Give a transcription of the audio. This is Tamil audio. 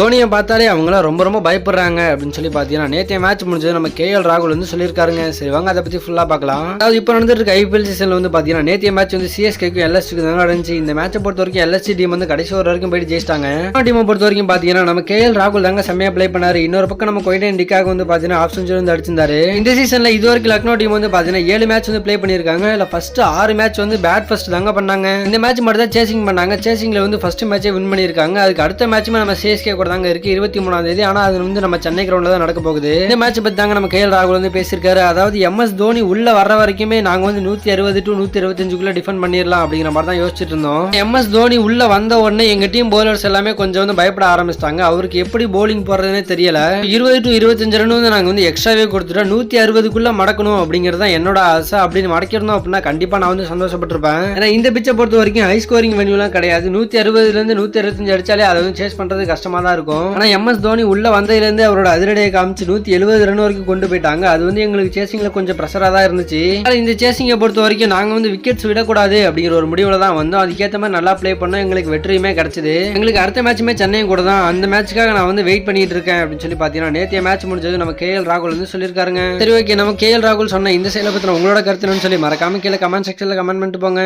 தோனியை பார்த்தாலே அவங்களாம் ரொம்ப ரொம்ப பயப்படுறாங்க அப்படின்னு சொல்லி பார்த்தீங்கன்னா நேற்றைய மேட்ச் முடிஞ்சது நம்ம கேஎல் ராகுல் வந்து சொல்லியிருக்காருங்க. சரி வாங்க அதை பற்றி ஃபுல்லாக பார்க்கலாம். அதாவது இப்போ நடந்துட்டு இருக்க ஐபிஎல் சீசனில் வந்து பார்த்தீங்கன்னா நேற்றைய மேட்ச் வந்து சிஎஸ்கேக்கும் எல்எஸ்டிக்கு தான் நடந்துச்சு. இந்த மேட்சை பொறுத்த வரைக்கும் எல்எஸ்சி டீம் வந்து கடைசி ஒரு வரைக்கும் போயிட்டு ஜெயிச்சிட்டாங்க. டீமை பொறுத்த வரைக்கும் பார்த்தீங்கன்னா நம்ம கேஎல் ராகுல் தாங்க செம்மையாக ப்ளே பண்ணாரு. இன்னொரு பக்கம் நம்ம கொய்டன் டிக்காக வந்து பார்த்தீங்கன்னா ஆஃப் செஞ்சுரி வந்து அடிச்சிருந்தாரு. இந்த சீசனில் இது வரைக்கும் லக்னோ டீம் வந்து பார்த்தீங்கன்னா ஏழு மேட்ச் வந்து ப்ளே பண்ணியிருக்காங்க. இல்லை ஃபர்ஸ்ட் ஆறு மேட்ச் வந்து பேட் ஃபர்ஸ்ட் தாங்க பண்ணாங்க. இந்த மேட்ச் மட்டும் தான் சேசிங் பண்ணாங்க சேசிங்கில் வந்து ஃபர்ஸ்ட் மேட்சே வின் பண்ணியிருக்காங்க. அதுக்கு அடுத்த மேட்சுமே நம்ம சிஎஸ்கே கூட தாங்க இருக்கு. இருபத்தி மூணாம் தேதி. ஆனால் அது வந்து நம்ம சென்னை கிரவுண்டில் தான் நடக்க போகுது. இந்த மேட்ச் பற்றி தாங்க நம்ம கேஎல் ராகுல் வந்து பேசியிருக்காரு. அதாவது எம்எஸ் தோனி உள்ள வர்ற வரைக்குமே நாங்கள் வந்து நூற்றி அறுபது டு நூற்றி இருபத்தஞ்சுக்குள்ள டிஃபெண்ட் பண்ணிடலாம் அப்படிங்கிற மாதிரி தான் யோசிச்சுட்டு இருந்தோம். எம்எஸ் தோனி உள்ள வந்த உடனே எங்க டீம் பவுலர்ஸ் எல்லாமே கொஞ்சம் வந்து பயப்பட ஆரம்பிச்சிட்டாங்க. அவருக்கு எப்படி போலிங் போடுறதுனே தெரியல. இருபது டு இருபத்தஞ்சு ரன் வந்து நாங்கள் வந்து எக்ஸ்ட்ராவே கொடுத்துட்டோம். நூற்றி அறுபதுக்குள்ள மடக்கணும் அப்படிங்கிறது தான் என்னோட ஆசை. அப்படின்னு மடக்கிருந்தோம் அப்படின்னா கண்டிப்பாக நான் வந்து சந்தோஷப்பட்டிருப்பேன். ஏன்னா இந்த பிச்சை பொறுத்த வரைக்கும் ஹை ஸ்கோரிங் வென்யூலாம் கிடையாது. நூற்றி அறுபதுலேருந்து நூற்றி அறுபத்தஞ்சு அடிச்சாலே அதை வந்து சேஸ் பண்ணுறது கஷ்டமாக தான் இருக்கும். ஆனால் எம்எஸ் தோனி உள்ள வந்ததுலேருந்து அவரோட அதிரடியை காமிச்சு நூற்றி எழுபது ரன் வரைக்கும் கொண்டு போயிட்டாங்க. அது வந்து எங்களுக்கு சேசிங்கில் கொஞ்சம் ப்ரெஷராக தான் இருந்துச்சு. இந்த சேசிங்கை பொறுத்த வரைக்கும் நாங்கள் வந்து விக்கெட்ஸ் விடக்கூடாது அப்படிங்கிற ஒரு முடிவில் தான் வந்தோம். அதுக்கேற்ற மாதிரி நல்லா ப்ளே பண்ணோம் எங்களுக்கு வெற்றியுமே கிடைச்சது. எங்களுக்கு அடுத்த மேட்சுமே சென்னையும் கூட தான். அந்த மேட்சுக்காக நான் வந்து வெயிட் பண்ணிட்டு இருக்கேன் அப்படின்னு சொல்லி பார்த்தீங்கன்னா நேற்றைய மேட்ச் முடிஞ்சது நம்ம கேஎல் ராகுல் வந்து சொல்லியிருக்காருங்க. சரி ஓகே நம்ம கே எல் ராகுல் சொன்ன இந்த செயலை பற்றின உங்களோட கருத்துன்னு சொல்லி மறக்காம கீழே கமெண்ட் செக்ஷனில் கமெண்ட் பண்ணிட்டு போங்க.